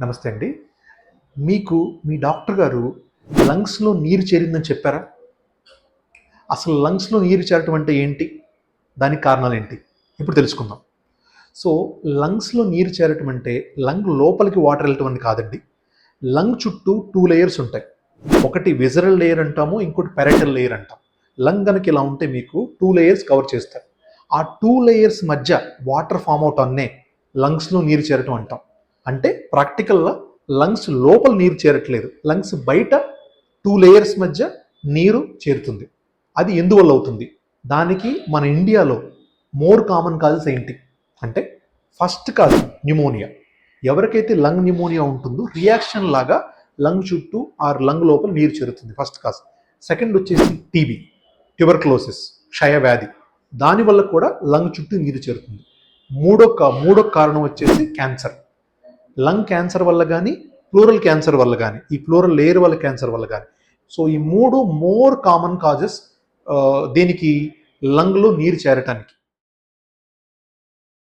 నమస్తే అండి. మీకు మీ డాక్టర్ గారు లంగ్స్లో నీరు చేరిందని చెప్పారా? అసలు లంగ్స్లో నీరు చేరటం అంటే ఏంటి? దానికి కారణాలు ఏంటి? ఇప్పుడు తెలుసుకుందాం. సో లంగ్స్లో నీరు చేరటం అంటే లంగ్ లోపలికి వాటర్ వెళ్ళటం అని కాదండి. లంగ్ చుట్టూ టూ లేయర్స్ ఉంటాయి. ఒకటి విజరల్ లేయర్ అంటాము ఇంకోటి పెరటల్ లేయర్ అంటాం. లంగ్ కనుక ఇలా ఉంటే మీకు టూ లేయర్స్ కవర్ చేస్తారు. ఆ టూ లేయర్స్ మధ్య వాటర్ ఫామ్ అవుట్ అన్నే లంగ్స్లో నీరు చేరటం అంటాం. అంటే ప్రాక్టికల్గా లంగ్స్ లోపల నీరు చేరట్లేదు. లంగ్స్ బయట టూ లేయర్స్ మధ్య నీరు చేరుతుంది. అది ఎందువల్ల అవుతుంది? దానికి మన ఇండియాలో మోర్ కామన్ కాజెస్ ఏంటి? అంటే ఫస్ట్ కాజ్ న్యూమోనియా ఎవరికైతే లంగ్ న్యూమోనియా ఉంటుందో రియాక్షన్ లాగా లంగ్ చుట్టూ ఆర్ లంగ్ లోపల నీరు చేరుతుంది ఫస్ట్ కాజ్ సెకండ్ వచ్చేసి టీబీ ట్యూబర్క్లోసిస్ క్షయవ్యాధి దానివల్ల కూడా లంగ్ చుట్టూ నీరు చేరుతుంది. మూడో మూడో కారణం వచ్చేసి క్యాన్సర్ లంగ్ క్యాన్సర్ వల్ల కానీ ప్లూరల్ క్యాన్సర్ వల్ల కానీ ఈ ప్లూరల్ లేయర్ వల్ల క్యాన్సర్ వల్ల కానీ సో ఈ మూడు మోర్ కామన్ కాజెస్ దీనికి లంగ్లో నీరు చేరటానికి.